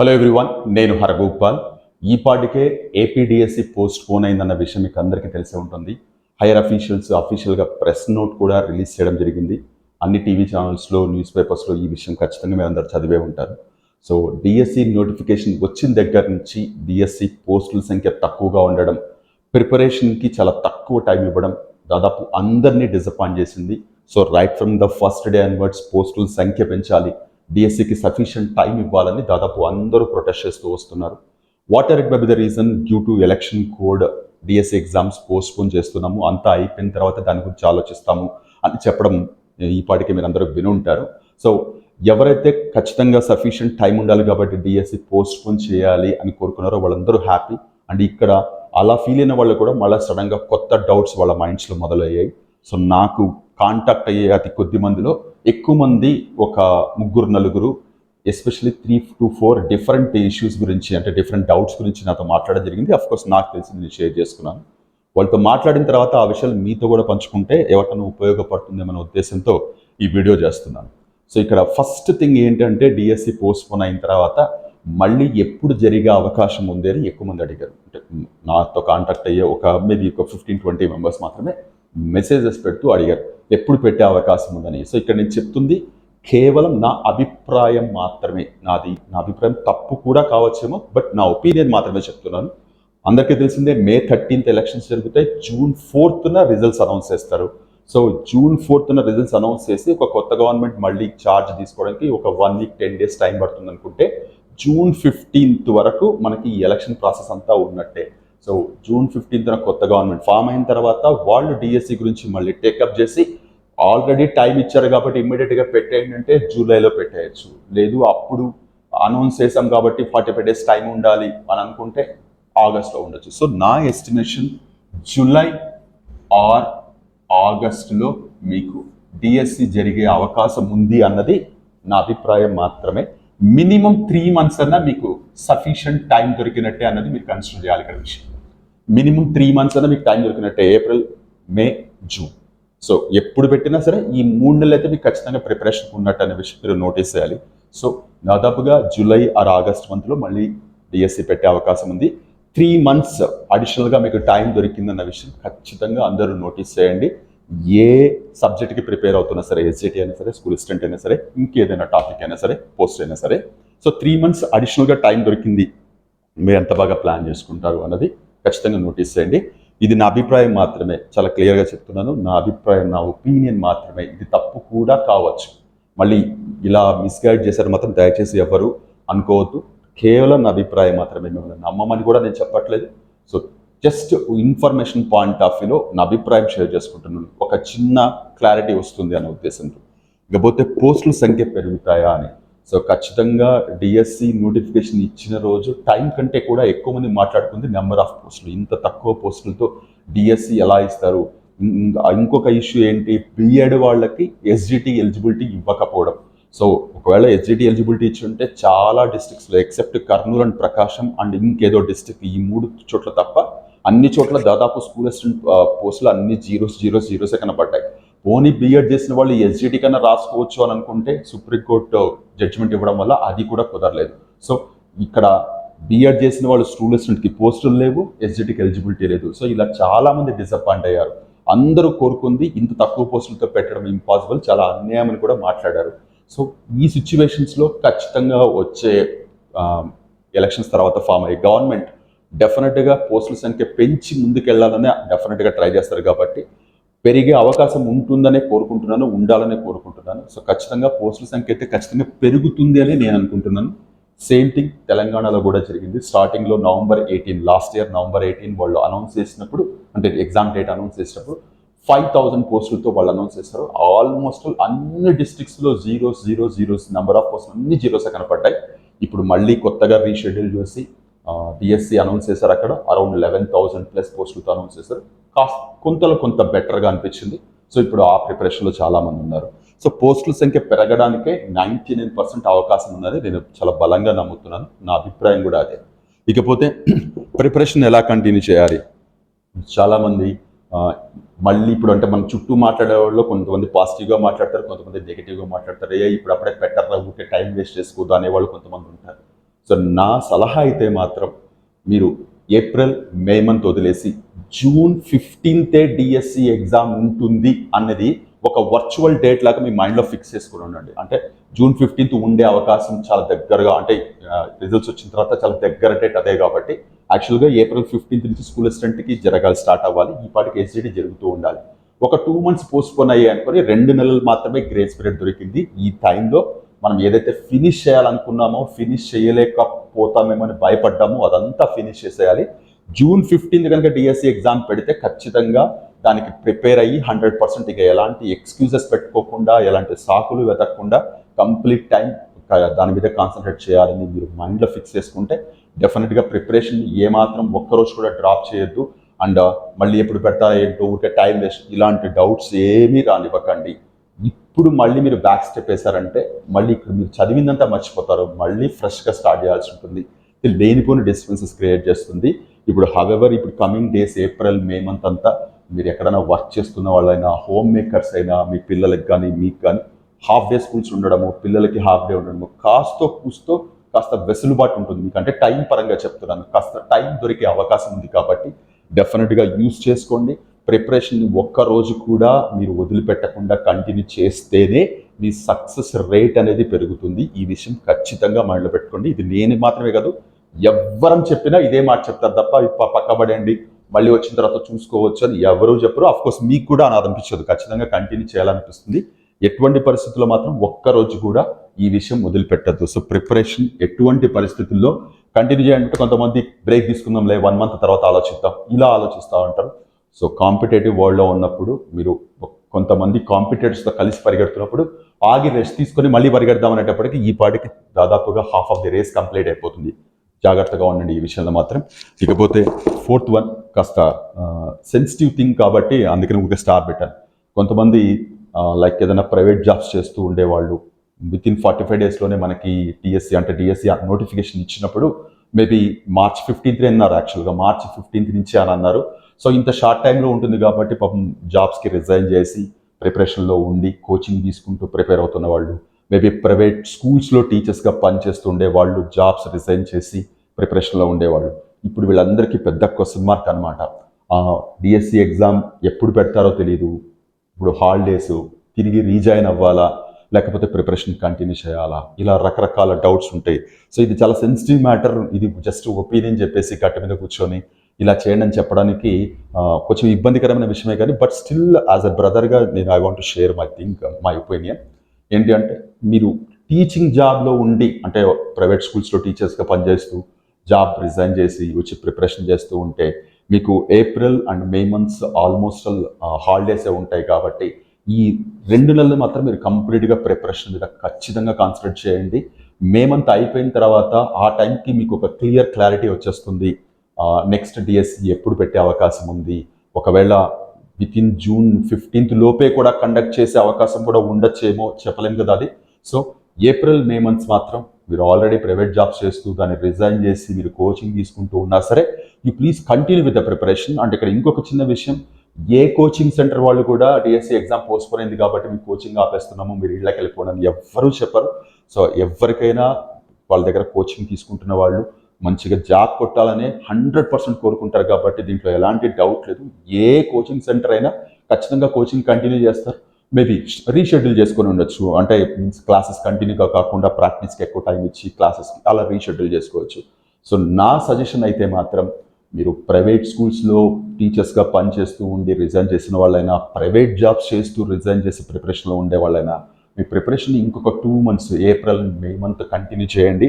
Hello everyone నేను హరగోపాల్. ఈ పాటికే ఏపీడిఎస్సి పోస్ట్ పోన్ అయిందన్న విషయం మీకు అందరికీ తెలిసే ఉంటుంది. హైయర్ అఫీషియల్స్ అఫీషియల్గా ప్రెస్ నోట్ కూడా రిలీజ్ చేయడం జరిగింది. అన్ని టీవీ ఛానల్స్లో న్యూస్ పేపర్స్లో ఈ విషయం ఖచ్చితంగా మీరు అందరు చదివే ఉంటారు. సో డిఎస్సి నోటిఫికేషన్ వచ్చిన దగ్గర నుంచి డిఎస్సి పోస్టుల సంఖ్య తక్కువగా ఉండడం ప్రిపరేషన్కి చాలా తక్కువ టైం ఇవ్వడం దాదాపు అందరినీ డిసప్పాయింట్ చేసింది. So right from the first day onwards పోస్టుల సంఖ్య పెంచాలి. డిఎస్సికి సఫిషియంట్ టైం ఇవ్వాలని దాదాపు అందరూ ప్రొటెస్ట్ చేస్తూ వస్తున్నారు. What are it by be the reason due to election code DSC exams postpone చేస్తున్నాము? అంతా అయిపోయిన తర్వాత దాని గురించి ఆలోచిస్తాము అని చెప్పడం ఈ పాటికి మీరు అందరూ విని ఉంటారు. సో ఎవరైతే ఖచ్చితంగా సఫిషియంట్ టైం ఉండాలి కాబట్టి డిఎస్సి పోస్ట్పోన్ చేయాలి అని కోరుకున్నారో వాళ్ళందరూ హ్యాపీ అండ్ ఇక్కడ అలా ఫీల్ అయిన వాళ్ళు కూడా మళ్ళీ సడన్గా కొత్త డౌట్స్ వాళ్ళ మైండ్స్లో మొదలయ్యాయి. సో నాకు కాంటాక్ట్ అయ్యే అతి కొద్ది మందిలో ఎక్కువ మంది ఒక ముగ్గురు నలుగురు especially three to four different issues గురించి అంటే డిఫరెంట్ డౌట్స్ గురించి నాతో మాట్లాడడం జరిగింది. అఫ్ కోర్స్ నాకు తెలిసింది నేను షేర్ చేసుకున్నాను. వాళ్ళతో మాట్లాడిన తర్వాత ఆ విషయాలు మీతో కూడా పంచుకుంటే ఎవరికైనా ఉపయోగపడుతుందేమనే ఉద్దేశంతో ఈ వీడియో చేస్తున్నాను. సో ఇక్కడ ఫస్ట్ థింగ్ ఏంటంటే డిఎస్సి పోస్ట్పోన్ అయిన తర్వాత మళ్ళీ ఎప్పుడు జరిగే అవకాశం ఉంది అని ఎక్కువ మంది అడిగారు. అంటే నాతో కాంటాక్ట్ అయ్యే ఒక మేబీ ఒక ఫిఫ్టీన్ ట్వంటీ మెంబర్స్ మాత్రమే మెసేజెస్ పెడుతూ అడిగారు. ఎప్పుడు పెట్టే అవకాశం ఉందని సో ఇక్కడ నేను చెప్తుంది కేవలం నా అభిప్రాయం మాత్రమే. నాది నా అభిప్రాయం తప్పు కూడా కావచ్చేమో బట్ నా ఒపీనియన్ మాత్రమే చెప్తున్నాను. అందరికీ తెలిసిందే మే థర్టీన్త్ ఎలక్షన్స్ జరుగుతాయి. జూన్ ఫోర్త్న రిజల్ట్స్ అనౌన్స్ చేస్తారు. సో జూన్ ఫోర్త్న రిజల్ట్స్ అనౌన్స్ చేసి ఒక కొత్త గవర్నమెంట్ మళ్ళీ ఛార్జ్ తీసుకోవడానికి ఒక one week ten days time పడుతుంది అనుకుంటే జూన్ ఫిఫ్టీన్త్ వరకు మనకి ఈ ఎలక్షన్ ప్రాసెస్ అంతా ఉన్నట్టే. సో జూన్ ఫిఫ్టీన్త్న కొత్త గవర్నమెంట్ ఫామ్ అయిన తర్వాత వాళ్ళు డిఎస్సి గురించి మళ్ళీ టేకప్ చేసి ఆల్రెడీ టైం ఇచ్చారు కాబట్టి ఇమ్మీడియట్గా పెట్టేయండి అంటే జూలైలో పెట్టేయచ్చు. లేదు అప్పుడు అనౌన్స్ చేసాం కాబట్టి ఫార్టీ ఫైవ్ డేస్ టైం ఉండాలి అని అనుకుంటే ఆగస్ట్లో ఉండొచ్చు. సో నా ఎస్టిమేషన్ జూలై ఆర్ ఆగస్టులో మీకు డిఎస్సి జరిగే అవకాశం ఉంది అన్నది నా అభిప్రాయం మాత్రమే. మినిమం త్రీ మంత్స్ అన్నా మీకు సఫిషియంట్ టైం దొరికినట్టే అన్నది మీరు కన్సిడర్ చేయాలి ఇక్కడ విషయం. మినిమం త్రీ మంత్స్ అన్నా మీకు టైం దొరికినట్టే ఏప్రిల్ మే జూన్. సో ఎప్పుడు పెట్టినా సరే ఈ మూడు నెలలు అయితే మీకు ఖచ్చితంగా ప్రిపరేషన్ ఉన్నట్టు అనే విషయం మీరు నోటీస్ చేయాలి. సో దాదాపుగా జూలై ఆర్ ఆగస్ట్ మంత్లో మళ్ళీ డిఎస్సి పెట్టే అవకాశం ఉంది. త్రీ మంత్స్ అడిషనల్గా మీకు టైం దొరికిందన్న విషయం ఖచ్చితంగా అందరూ నోటీస్ చేయండి. ఏ సబ్జెక్ట్కి ప్రిపేర్ అవుతున్నా సరే ఎస్జిటి అయినా సరే స్కూల్ అసిస్టెంట్ అయినా సరే ఇంకేదైనా టాపిక్ అయినా సరే పోస్ట్ అయినా సరే. సో త్రీ మంత్స్ అడిషనల్గా టైం దొరికింది. మీరు ఎంత బాగా ప్లాన్ చేసుకుంటారు అన్నది ఖచ్చితంగా నోటీస్ చేయండి. ఇది నా అభిప్రాయం మాత్రమే. చాలా క్లియర్గా చెప్తున్నాను. నా అభిప్రాయం నా ఒపీనియన్ మాత్రమే. ఇది తప్పు కూడా కావచ్చు. మళ్ళీ ఇలా మిస్గైడ్ చేశారు మాత్రం దయచేసి ఎవరు అనుకోవద్దు. కేవలం నా అభిప్రాయం మాత్రమే మిమ్మల్ని నమ్మమని కూడా నేను చెప్పట్లేదు. So just information point of వ్యూలో నా అభిప్రాయం షేర్ చేసుకుంటున్నాను. ఒక చిన్న క్లారిటీ వస్తుంది అనే ఉద్దేశంతో. ఇకపోతే పోస్టుల సంఖ్య పెరుగుతాయా అని. సో ఖచ్చితంగా డిఎస్సి నోటిఫికేషన్ ఇచ్చిన రోజు టైం కంటే కూడా ఎక్కువ మంది మాట్లాడుకుంది నెంబర్ ఆఫ్ పోస్టులు ఇంత తక్కువ పోస్టులతో డిఎస్సి ఎలా ఇస్తారు? ఇంకొక ఇష్యూ ఏంటి? బిఎడ్ వాళ్ళకి ఎస్జిటి ఎలిజిబిలిటీ ఇవ్వకపోవడం. సో ఒకవేళ ఎస్జిటి ఎలిజిబిలిటీ ఇచ్చి ఉంటే చాలా డిస్ట్రిక్ట్స్లో except Kurnool and Prakasam and ఇంకేదో డిస్ట్రిక్ట్ ఈ మూడు చోట్ల తప్ప అన్ని చోట్ల దాదాపు స్కూల్ అసిస్టెంట్ పోస్టులు అన్ని జీరోస్ జీరోస్ జీరోసే కనబడ్డాయి. ఓన్లీ బిఎడ్ చేసిన వాళ్ళు ఎస్జిటి కన్నా రాసుకోవచ్చు అని అనుకుంటే సుప్రీంకోర్టు జడ్జిమెంట్ ఇవ్వడం వల్ల అది కూడా కుదరలేదు. సో ఇక్కడ బిఎడ్ చేసిన వాళ్ళు స్కూల్ అసిస్టెంట్కి పోస్టులు లేవు ఎస్జిటికి ఎలిజిబిలిటీ లేదు. సో ఇలా చాలా మంది డిసప్పాయింట్ అయ్యారు. అందరూ కోరుకుంది ఇంత తక్కువ పోస్టులతో పెట్టడం ఇంపాసిబుల్ చాలా అన్యాయం అని కూడా మాట్లాడారు. సో ఈ సిచ్యువేషన్స్లో ఖచ్చితంగా వచ్చే ఎలక్షన్స్ తర్వాత ఫామ్ అయ్యే గవర్నమెంట్ డెఫినెట్గా పోస్టుల సంఖ్య పెంచి ముందుకెళ్ళాలనే డెఫినెట్గా ట్రై చేస్తారు కాబట్టి పెరిగే అవకాశం ఉంటుందనే కోరుకుంటున్నాను ఉండాలనే కోరుకుంటున్నాను. సో ఖచ్చితంగా పోస్టుల సంఖ్య అయితే ఖచ్చితంగా పెరుగుతుంది అని నేను అనుకుంటున్నాను. సేమ్ థింగ్ తెలంగాణలో కూడా జరిగింది. స్టార్టింగ్లో November eighteen last year November eighteen వాళ్ళు అనౌన్స్ చేసినప్పుడు అంటే ఎగ్జామ్ డేట్ అనౌన్స్ చేసినప్పుడు ఫైవ్ థౌసండ్ పోస్టులతో వాళ్ళు అనౌన్స్ చేస్తారు ఆల్మోస్ట్ అన్ని డిస్ట్రిక్ట్స్లో zeros zero zeros number of పోస్టులు అన్ని జీరోస్ కనపడ్డాయి. ఇప్పుడు మళ్ళీ కొత్తగా రీషెడ్యూల్ చేసి డిఎస్సి అనౌన్స్ చేశారు అక్కడ. అరౌండ్ లెవెన్ థౌసండ్ ప్లస్ పోస్టులతో అనౌన్స్ చేశారు. కాస్త కొంతలో కొంత బెటర్గా అనిపించింది. సో ఇప్పుడు ఆ ప్రిపరేషన్లో చాలామంది ఉన్నారు. సో పోస్టుల సంఖ్య పెరగడానికే నైంటీ నైన్ పర్సెంట్ అవకాశం ఉందని నేను చాలా బలంగా నమ్ముతున్నాను. నా అభిప్రాయం కూడా అదే. ఇకపోతే ప్రిపరేషన్ ఎలా కంటిన్యూ చేయాలి? చాలామంది మళ్ళీ ఇప్పుడు అంటే మన చుట్టూ మాట్లాడే వాళ్ళు కొంతమంది పాజిటివ్గా మాట్లాడతారు కొంతమంది నెగిటివ్గా మాట్లాడతారు. ఏ ఇప్పుడు అప్పుడే పెట్టరా ఊరికే టైం వేస్ట్ చేసుకోవద్దు అనేవాళ్ళు కొంతమంది ఉంటారు. సో నా సలహా అయితే మాత్రం మీరు ఏప్రిల్ మే మంత్ వదిలేసి జూన్ ఫిఫ్టీన్తే డిఎస్సి ఎగ్జామ్ ఉంటుంది అన్నది ఒక వర్చువల్ డేట్ లాగా మీ మైండ్లో ఫిక్స్ చేసుకుని ఉండండి. అంటే జూన్ ఫిఫ్టీన్త్ ఉండే అవకాశం చాలా దగ్గరగా అంటే రిజల్ట్స్ వచ్చిన తర్వాత చాలా దగ్గర డేట్ అదే కాబట్టి యాక్చువల్గా ఏప్రిల్ ఫిఫ్టీన్త్ నుంచి స్కూల్ అసిస్టెంట్కి జరగాలి స్టార్ట్ అవ్వాలి. ఈ పాటికి ఎస్జిడి జరుగుతూ ఉండాలి. ఒక టూ మంత్స్ పోస్ట్పోన్ అయ్యాయి అనుకొని రెండు నెలలు మాత్రమే గ్రేస్ పీరియడ్ దొరికింది. ఈ టైంలో మనం ఏదైతే ఫినిష్ చేయాలనుకున్నామో ఫినిష్ చేయలేకపోతామేమో అని భయపడ్డామో అదంతా ఫినిష్ చేసేయాలి. జూన్ ఫిఫ్టీన్త్ కనుక డిఎస్సి ఎగ్జామ్ పెడితే ఖచ్చితంగా దానికి ప్రిపేర్ అయ్యి హండ్రెడ్ పర్సెంట్ ఇక ఎలాంటి ఎక్స్క్యూజెస్ పెట్టుకోకుండా ఎలాంటి సాకులు వెతకకుండా కంప్లీట్ టైం దాని మీద కాన్సన్ట్రేట్ చేయాలని మీరు మైండ్లో ఫిక్స్ చేసుకుంటే డెఫినెట్గా ప్రిపరేషన్ ఏమాత్రం ఒక్కరోజు కూడా డ్రాప్ చేయొద్దు. అండ్ మళ్ళీ ఎప్పుడు పెడతారా ఏంటో ఊరికే టైం వేస్ట్ ఇలాంటి డౌట్స్ ఏమీ రానివ్వకండి. ఇప్పుడు మళ్ళీ మీరు బ్యాక్ స్టెప్ వేశారంటే మళ్ళీ ఇక్కడ మీరు చదివిందంతా మర్చిపోతారు. మళ్ళీ ఫ్రెష్గా స్టార్ట్ చేయాల్సి ఉంటుంది. ఇది లేనిపోని డిస్టర్బెన్సెస్ క్రియేట్ చేస్తుంది. ఇప్పుడు హవెవర్ ఇప్పుడు coming days April May month అంతా మీరు ఎక్కడైనా వర్క్ చేస్తున్న వాళ్ళైనా హోమ్ మేకర్స్ అయినా మీ పిల్లలకి కానీ మీకు కానీ హాఫ్ డే స్కూల్స్ ఉండడము పిల్లలకి హాఫ్ డే ఉండడము కాస్తో కూస్తో కాస్త వెసులుబాటు ఉంటుంది. మీకు అంటే టైం పరంగా చెప్తున్నాను. కాస్త టైం దొరికే అవకాశం ఉంది కాబట్టి డెఫినెట్గా యూస్ చేసుకోండి. ప్రిపరేషన్ ఒక్క రోజు కూడా మీరు వదిలిపెట్టకుండా కంటిన్యూ చేస్తేనే మీ సక్సెస్ రేట్ అనేది పెరుగుతుంది. ఈ విషయం ఖచ్చితంగా మైండ్లో పెట్టుకోండి. ఇది నేను మాత్రమే కాదు ఎవ్వరం చెప్పినా ఇదే మాట చెప్తారు తప్ప "ఇప్ప పక్కబడండి మళ్ళీ వచ్చిన తర్వాత చూసుకోవచ్చు. అని ఎవరూ చెప్పరు. కోర్స్ మీకు కూడా అని అనిపించదు. ఖచ్చితంగా కంటిన్యూ చేయాలనిపిస్తుంది. ఎటువంటి పరిస్థితుల్లో మాత్రం ఒక్క రోజు కూడా ఈ విషయం వదిలిపెట్టద్దు. సో ప్రిపరేషన్ ఎటువంటి పరిస్థితుల్లో కంటిన్యూ చేయాలంటే కొంతమంది బ్రేక్ తీసుకుందాంలే వన్ మంత్ తర్వాత ఆలోచిద్దాం. ఇలా ఆలోచిస్తూ ఉంటారు. సో కాంపిటేటివ్ వరల్డ్లో ఉన్నప్పుడు మీరు కొంతమంది కాంపిటేటర్స్తో కలిసి పరిగెడుతున్నప్పుడు ఆగి రెస్ట్ తీసుకొని మళ్ళీ పరిగెడదాం అనేటప్పటికి ఈ పాటికి దాదాపుగా half of the race complete అయిపోతుంది. జాగ్రత్తగా ఉండండి ఈ విషయంలో మాత్రం. ఇకపోతే ఫోర్త్ వన్ కాస్త సెన్సిటివ్ థింగ్ కాబట్టి అందుకని ఒక స్టార్ పెట్టాను. కొంతమంది లైక్ ఏదైనా ప్రైవేట్ జాబ్స్ చేస్తూ ఉండేవాళ్ళు విత్ ఇన్ ఫార్టీ ఫైవ్ డేస్లోనే మనకి టీఎస్సీ అంటే డిఎస్సీ నోటిఫికేషన్ ఇచ్చినప్పుడు మేబీ మార్చ్ ఫిఫ్టీన్త్ అన్నారు యాక్చువల్గా మార్చ్ ఫిఫ్టీన్త్ నుంచి అని అన్నారు. సో ఇంత షార్ట్ టైంలో ఉంటుంది కాబట్టి పాపం జాబ్స్కి రిజైన్ చేసి ప్రిపరేషన్లో ఉండి కోచింగ్ తీసుకుంటూ ప్రిపేర్ అవుతున్న వాళ్ళు మేబీ ప్రైవేట్ స్కూల్స్లో టీచర్స్గా పనిచేస్తుండే వాళ్ళు జాబ్స్ రిజైన్ చేసి ప్రిపరేషన్లో ఉండేవాళ్ళు. ఇప్పుడు వీళ్ళందరికీ పెద్ద క్వశ్చన్ మార్క్ అనమాట డిఎస్సి ఎగ్జామ్ ఎప్పుడు పెడతారో తెలియదు ఇప్పుడు హాలిడేస్ తిరిగి రీజాయిన్ అవ్వాలా? లేకపోతే ప్రిపరేషన్ కంటిన్యూ చేయాలా? ఇలా రకరకాల డౌట్స్ ఉంటాయి. సో ఇది చాలా సెన్సిటివ్ మ్యాటర్. ఇది జస్ట్ ఒపీనియన్ చెప్పేసి కట్ట మీద కూర్చొని ఇలా చేయండి అని చెప్పడానికి కొంచెం ఇబ్బందికరమైన విషయమే కానీ బట్ స్టిల్ యాజ్ అ బ్రదర్గా నేను I want share my think my opinion. ఏంటి అంటే మీరు టీచింగ్ జాబ్లో ఉండి అంటే ప్రైవేట్ స్కూల్స్లో టీచర్స్గా పనిచేస్తూ జాబ్ రిజైన్ చేసి వచ్చి ప్రిపరేషన్ చేస్తూ ఉంటే మీకు April and May months almost హాలిడేసే ఉంటాయి కాబట్టి ఈ రెండు నెలలు మాత్రం మీరు కంప్లీట్గా ప్రిపరేషన్ మీద ఖచ్చితంగా కాన్సన్ట్రేట్ చేయండి. మే మంత్ అయిపోయిన తర్వాత ఆ టైంకి మీకు ఒక క్లియర్ క్లారిటీ వచ్చేస్తుంది. నెక్స్ట్ డిఎస్సి ఎప్పుడు పెట్టే అవకాశం ఉంది. ఒకవేళ విత్ ఇన్ జూన్ ఫిఫ్టీన్త్ లోపే కూడా కండక్ట్ చేసే అవకాశం కూడా ఉండొచ్చేమో చెప్పలేము కదా అది. సో ఏప్రిల్ మే మంత్స్ మాత్రం మీరు ఆల్రెడీ ప్రైవేట్ జాబ్స్ చేస్తూ దాన్ని రిజైన్ చేసి మీరు కోచింగ్ తీసుకుంటూ ఉన్నా సరే you please continue with the preparation. అంటే ఇక్కడ ఇంకొక చిన్న విషయం ఏ కోచింగ్ సెంటర్ వాళ్ళు కూడా డిఎస్సి ఎగ్జామ్ పోస్ట్పోన్ అయింది కాబట్టి మేము కోచింగ్ ఆపేస్తున్నాము మీరు ఇళ్ళకి వెళ్ళిపోవడం ఎవ్వరూ చెప్పరు. సో ఎవరికైనా వాళ్ళ దగ్గర కోచింగ్ తీసుకుంటున్న వాళ్ళు మంచిగా జాబ్ కొట్టాలనే హండ్రెడ్ పర్సెంట్ కోరుకుంటారు కాబట్టి దీంట్లో ఎలాంటి డౌట్ లేదు. ఏ కోచింగ్ సెంటర్ అయినా ఖచ్చితంగా కోచింగ్ కంటిన్యూ చేస్తారు. మేబీ రీషెడ్యూల్ చేసుకొని ఉండొచ్చు. అంటే మీన్స్ క్లాసెస్ కంటిన్యూగా కాకుండా ప్రాక్టీస్కి ఎక్కువ టైం ఇచ్చి క్లాసెస్కి అలా రీషెడ్యూల్ చేసుకోవచ్చు. సో నా సజెషన్ అయితే మాత్రం మీరు ప్రైవేట్ స్కూల్స్లో టీచర్స్గా పనిచేస్తూ ఉండి రిజైన్ చేసిన వాళ్ళైనా ప్రైవేట్ జాబ్స్ చేస్తూ రిజైన్ చేసి ప్రిపరేషన్లో ఉండే వాళ్ళైనా మీ ప్రిపరేషన్ ఇంకొక two months April May month continue చేయండి.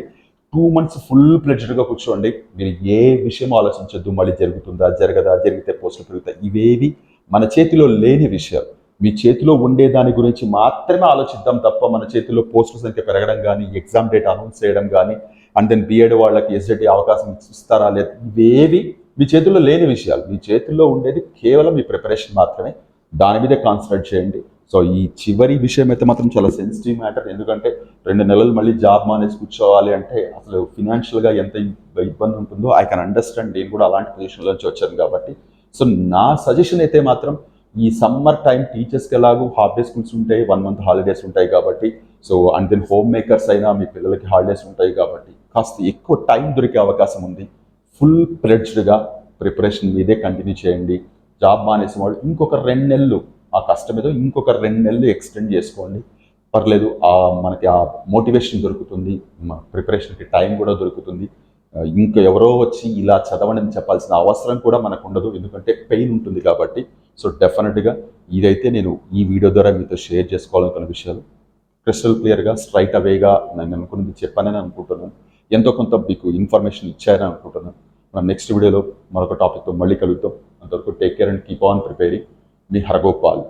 టూ మంత్స్ ఫుల్ ప్లెజర్గా కూర్చోండి. మీరు ఏ విషయం ఆలోచించొద్దు. మళ్ళీ జరుగుతుందా జరగదా జరిగితే పోస్టులు పెరుగుతాయి. ఇవేవి మన చేతిలో లేని విషయాలు. మీ చేతిలో ఉండే దాని గురించి మాత్రమే ఆలోచిద్దాం తప్ప మన చేతిలో పోస్టుల సంఖ్య పెరగడం కానీ ఎగ్జామ్ డేట్ అనౌన్స్ చేయడం కానీ అండ్ దెన్ బిఎడ్ వాళ్ళకి ఎస్డెటీ అవకాశం ఇస్తారా లేదా ఇవేవి మీ చేతుల్లో లేని విషయాలు. మీ చేతుల్లో ఉండేది కేవలం మీ ప్రిపరేషన్ మాత్రమే. దాని మీదే కాన్సన్ట్రేట్ చేయండి. సో ఈ చివరి విషయం అయితే మాత్రం చాలా సెన్సిటివ్ మ్యాటర్ ఎందుకంటే రెండు నెలలు మళ్ళీ జాబ్ మానేసి కూర్చోవాలి అంటే అసలు ఫినాన్షియల్గా ఎంత ఇబ్బంది ఉంటుందో ఐ కెన్ అండర్స్టాండ్ నేను కూడా అలాంటి పొజిషన్లోంచి వచ్చాను కాబట్టి. సో నా సజెషన్ అయితే మాత్రం ఈ సమ్మర్ టైం టీచర్స్కి ఎలాగో హాఫ్ డే స్కూల్స్ ఉంటాయి వన్ మంత్ హాలిడేస్ ఉంటాయి కాబట్టి. So and then home makers అయినా మీ పిల్లలకి హాలిడేస్ ఉంటాయి కాబట్టి కాస్త ఎక్కువ టైం దొరికే అవకాశం ఉంది. ఫుల్ ప్లెడ్జ్డ్గా ప్రిపరేషన్ మీదే కంటిన్యూ చేయండి. జాబ్ మానేసిన వాళ్ళు ఇంకొక రెండు నెలలు ఆ కష్టం ఏదో ఇంకొక రెండు నెలలు ఎక్స్టెండ్ చేసుకోండి. పర్లేదు ఆ మనకి ఆ మోటివేషన్ దొరుకుతుంది ప్రిపరేషన్కి టైం కూడా దొరుకుతుంది. ఇంకా ఎవరో వచ్చి ఇలా చదవండి అని చెప్పాల్సిన అవసరం కూడా మనకు ఉండదు. ఎందుకంటే పెయిన్ ఉంటుంది కాబట్టి సో డెఫినెట్గా ఇదైతే నేను ఈ వీడియో ద్వారా మీతో షేర్ చేసుకోవాలనుకున్న విషయాలు. క్రిస్టల్ క్లియర్గా స్ట్రైట్ అవేగా నేను అనుకున్నది చెప్పానని అనుకుంటున్నాను. ఎంతో కొంత మీకు ఇన్ఫర్మేషన్ ఇచ్చారని అనుకుంటున్నాను. మనం నెక్స్ట్ వీడియోలో మరొక టాపిక్తో మళ్ళీ కలుగుతాం అంతవరకు take care and keep on preparing me Haragopal.